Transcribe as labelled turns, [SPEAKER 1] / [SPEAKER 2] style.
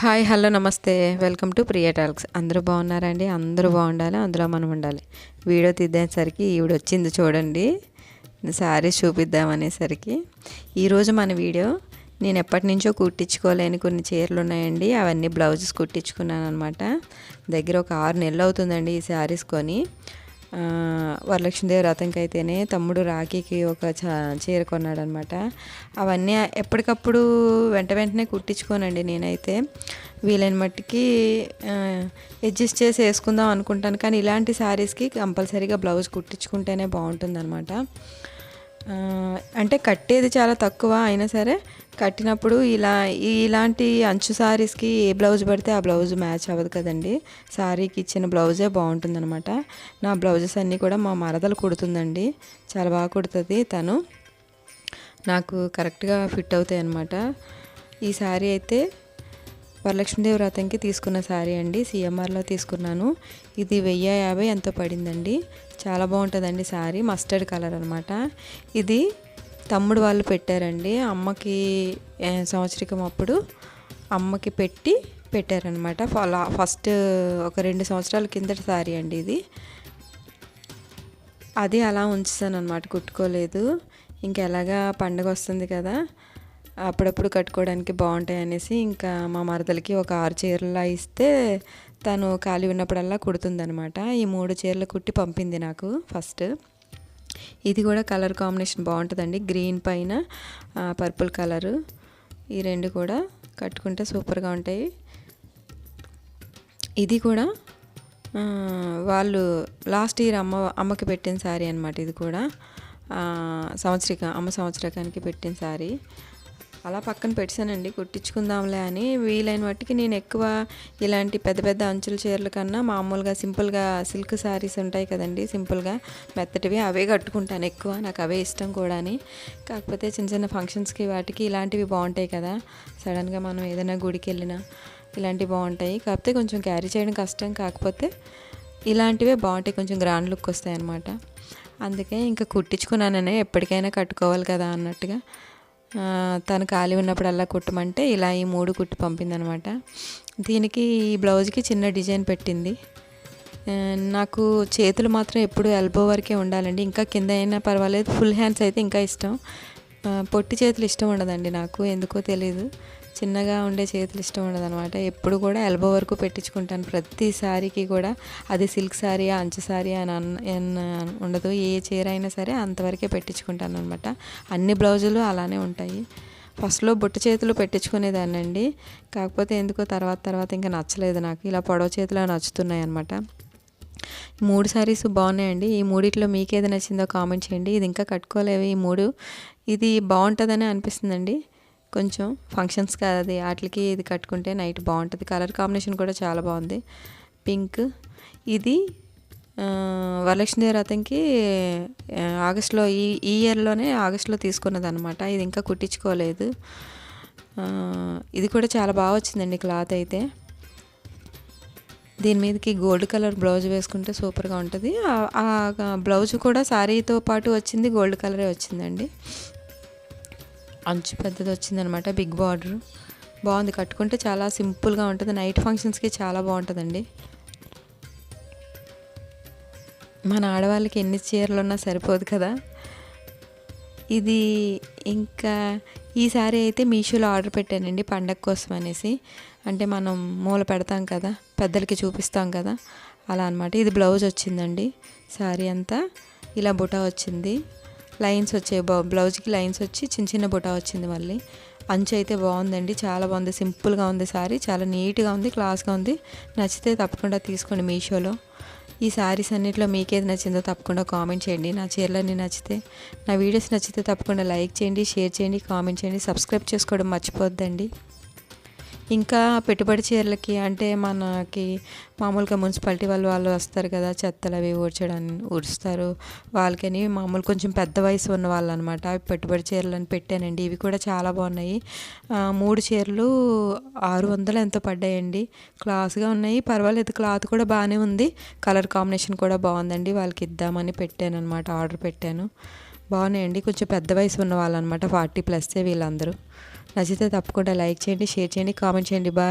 [SPEAKER 1] Hi hello నమస్తే. Welcome to Priya talks అందరూ బాగున్నారండి? అందరూ బాగుండాలి అందులో మనం ఉండాలి. వీడియో తీద్దేసరికి ఈవిడ వచ్చింది చూడండి. శారీస్ చూపిద్దామనేసరికి. ఈరోజు మన వీడియో నేను ఎప్పటి నుంచో కుట్టించుకోలేని కొన్ని చీరలు ఉన్నాయండి. అవన్నీ బ్లౌజెస్ కుట్టించుకున్నాను అనమాట దగ్గర ఒక ఆరు నెలలు అవుతుందండి ఈ శారీస్ కొని. వరలక్ష్మీదేవి వ్రతంకి అయితేనే తమ్ముడు రాఖీకి ఒక చ చీర కొన్నాడు అనమాట అవన్నీ ఎప్పటికప్పుడు వెంట వెంటనే కుట్టించుకోనండి నేనైతే. వీలైన మట్టికి అడ్జస్ట్ చేసి వేసుకుందాం అనుకుంటాను. కానీ ఇలాంటి శారీస్కి కంపల్సరీగా బ్లౌజ్ కుట్టించుకుంటేనే బాగుంటుంది అనమాట అంటే కట్టేది చాలా తక్కువ అయినా సరే కట్టినప్పుడు ఇలా ఇలాంటి అంచు సారీస్కి ఏ బ్లౌజ్ పడితే ఆ బ్లౌజ్ మ్యాచ్ అవ్వదు కదండి. సారీకి ఇచ్చిన బ్లౌజే బాగుంటుందన్నమాట. నా బ్లౌజెస్ అన్నీ కూడా మా మరదలు కుడుతుందండి. చాలా బాగా కుడుతుంది తను. నాకు కరెక్ట్గా ఫిట్ అవుతాయి అన్నమాట. ఈ శారీ అయితే వరలక్ష్మీదేవి వ్రతంకి తీసుకున్న శారీ అండి. సిఎంఆర్లో తీసుకున్నాను. ఇది వెయ్యి యాభై ఎంతో పడిందండి. చాలా బాగుంటుందండి శారీ మస్టర్డ్ కలర్ అనమాట ఇది తమ్ముడు వాళ్ళు పెట్టారండి. అమ్మకి సంవత్సరికం అప్పుడు అమ్మకి పెట్టి పెట్టారనమాట ఫస్ట్ ఒక రెండు సంవత్సరాల కిందటి శారీ అండి ఇది. అది అలా ఉంచుతాను అనమాట కుట్టుకోలేదు. ఇంకా ఎలాగా పండగ వస్తుంది కదా అప్పుడప్పుడు కట్టుకోవడానికి బాగుంటాయి అనేసి ఇంకా మా మరదలకి ఒక ఆరు చీరలా ఇస్తే తను ఖాళీ ఉన్నప్పుడల్లా కుడుతుందనమాట ఈ మూడు చీరలు కుట్టి పంపింది నాకు ఫస్ట్. ఇది కూడా కలర్ కాంబినేషన్ బాగుంటుందండి. గ్రీన్ పైన పర్పుల్ కలరు. ఈ రెండు కూడా కట్టుకుంటే సూపర్గా ఉంటాయి. ఇది కూడా వాళ్ళు లాస్ట్ ఇయర్ అమ్మ అమ్మకి పెట్టిన శారీ అనమాట ఇది కూడా. సంవత్సరిక అమ్మ సంవత్సరకానికి పెట్టిన శారీ. అలా పక్కన పెట్టానండి కుట్టించుకుందాంలే అని. వీలైన వాటికి నేను ఎక్కువ ఇలాంటి పెద్ద పెద్ద అంచుల చీరల కన్నా మామూలుగా సింపుల్గా సిల్క్ శారీస్ ఉంటాయి కదండి సింపుల్గా మెత్తటివి అవే కట్టుకుంటాను ఎక్కువ. నాకు అవే ఇష్టం కూడాని కాకపోతే చిన్న చిన్న ఫంక్షన్స్కి వాటికి ఇలాంటివి బాగుంటాయి కదా సడన్గా మనం ఏదైనా గుడికి వెళ్ళినా ఇలాంటివి బాగుంటాయి. కాకపోతే కొంచెం క్యారీ చేయడం కష్టం కాకపోతే ఇలాంటివే బాగుంటాయి కొంచెం గ్రాండ్ లుక్ వస్తాయి అన్నమాట అందుకే ఇంకా కుట్టించుకున్నాననే ఎప్పటికైనా కట్టుకోవాలి కదా అన్నట్టుగా తను ఖాళీ ఉన్నప్పుడల్లా కుట్టమంటే ఇలా ఈ మూడు కుట్టి పంపిందనమాట. దీనికి ఈ బ్లౌజ్కి చిన్న డిజైన్ పెట్టింది. నాకు చేతులు మాత్రం ఎప్పుడు ఎల్బో వరకే ఉండాలండి. ఇంకా కింద అయినా పర్వాలేదు. ఫుల్ హ్యాండ్స్ అయితే ఇంకా ఇష్టం. పొట్టి చేతులు ఇష్టం ఉండదండి నాకు. ఎందుకో తెలీదు. చిన్నగా ఉండే చేతులు ఇష్టం ఉండదు అనమాట ఎప్పుడు కూడా ఎల్బో వరకు పెట్టించుకుంటాను. ప్రతి శారీకి కూడా అది సిల్క్ శారీ అంచు శారీ అని అన్న ఉండదు. ఏ చీర అయినా సరే అంతవరకే పెట్టించుకుంటాను అనమాట అన్ని బ్లౌజులు అలానే ఉంటాయి. ఫస్ట్లో బొట్టు చేతులు పెట్టించుకునేదాన్నండి. కాకపోతే ఎందుకో తర్వాత తర్వాత ఇంకా నచ్చలేదు నాకు. ఇలా పొడవ చేతులు నచ్చుతున్నాయి అనమాట మూడు శారీస్ బాగున్నాయండి. ఈ మూడిట్లో మీకు ఏది నచ్చిందో కామెంట్ చేయండి. ఇది ఇంకా కట్టుకోలేవు. ఈ మూడు ఇది బాగుంటుందని అనిపిస్తుందండి. కొంచెం ఫంక్షన్స్ అది వాటికి ఇది కట్టుకుంటే నైట్ బాగుంటుంది. కలర్ కాంబినేషన్ కూడా చాలా బాగుంది. పింక్ ఇది వరలక్ష్మి రథంకి ఆగస్ట్లో ఈ ఈ ఇయర్లోనే ఆగస్ట్లో తీసుకున్నది అనమాట ఇది ఇంకా కుట్టించుకోలేదు. ఇది కూడా చాలా బాగా వచ్చిందండి క్లాత్ అయితే. దీని మీదకి గోల్డ్ కలర్ బ్లౌజ్ వేసుకుంటే సూపర్గా ఉంటుంది. ఆ బ్లౌజ్ కూడా శారీతో పాటు వచ్చింది గోల్డ్ కలరే వచ్చిందండి. అంచు పెద్దది వచ్చిందనమాట బిగ్ బార్డర్. బాగుంది కట్టుకుంటే చాలా సింపుల్గా ఉంటుంది. నైట్ ఫంక్షన్స్కి చాలా బాగుంటుందండి. మన ఆడవాళ్ళకి ఎన్ని చీరలు ఉన్నా సరిపోదు కదా. ఇది ఇంకా ఈ అయితే మీషోలో ఆర్డర్ పెట్టానండి పండగ కోసం అనేసి. అంటే మనం మూల పెడతాం కదా పెద్దలకి చూపిస్తాం కదా. అలా అనమాట ఇది బ్లౌజ్ వచ్చిందండి శారీ అంతా. ఇలా బుటా వచ్చింది. లైన్స్ వచ్చాయి బ్లౌజ్కి లైన్స్ వచ్చి చిన్న చిన్న బుటా వచ్చింది మళ్ళీ. అంచు అయితే బాగుందండి. చాలా బాగుంది. సింపుల్గా ఉంది శారీ చాలా నీట్గా ఉంది. క్లాస్గా ఉంది. నచ్చితే తప్పకుండా తీసుకోండి మీషోలో. ఈ శారీస్ అన్నింటిలో మీకేది నచ్చిందో తప్పకుండా కామెంట్ చేయండి. నా చీరలన్నీ నచ్చితే నా వీడియోస్ నచ్చితే తప్పకుండా లైక్ చేయండి షేర్ చేయండి కామెంట్ చేయండి. సబ్స్క్రైబ్ చేసుకోవడం మర్చిపోద్దండి. ఇంకా పెట్టుబడి చీరలకి అంటే మనకి మామూలుగా మున్సిపాలిటీ వాళ్ళు వాళ్ళు వస్తారు కదా చెత్తలు అవి ఊడ్చడానికి ఊడుస్తారు. వాళ్ళకని మామూలు కొంచెం పెద్ద వయసు ఉన్న వాళ్ళు అనమాట పెట్టుబడి చీరలు అని పెట్టానండి. ఇవి కూడా చాలా బాగున్నాయి. మూడు చీరలు ఆరు వందలు ఎంతో పడ్డాయండి. క్లాస్గా ఉన్నాయి. పర్వాలేదు క్లాత్ కూడా బాగానే ఉంది. కలర్ కాంబినేషన్ కూడా బాగుందండి. వాళ్ళకి ఇద్దామని పెట్టాను అనమాట ఆర్డర్ పెట్టాను. బాగున్నాయండి. కొంచెం పెద్ద వయసు ఉన్న వాళ్ళు అనమాట ఫార్టీ ప్లస్సే వీళ్ళందరూ. నచ్చితే తప్పకుండా లైక్ చేయండి షేర్ చేయండి కామెంట్ చేయండి. బాయ్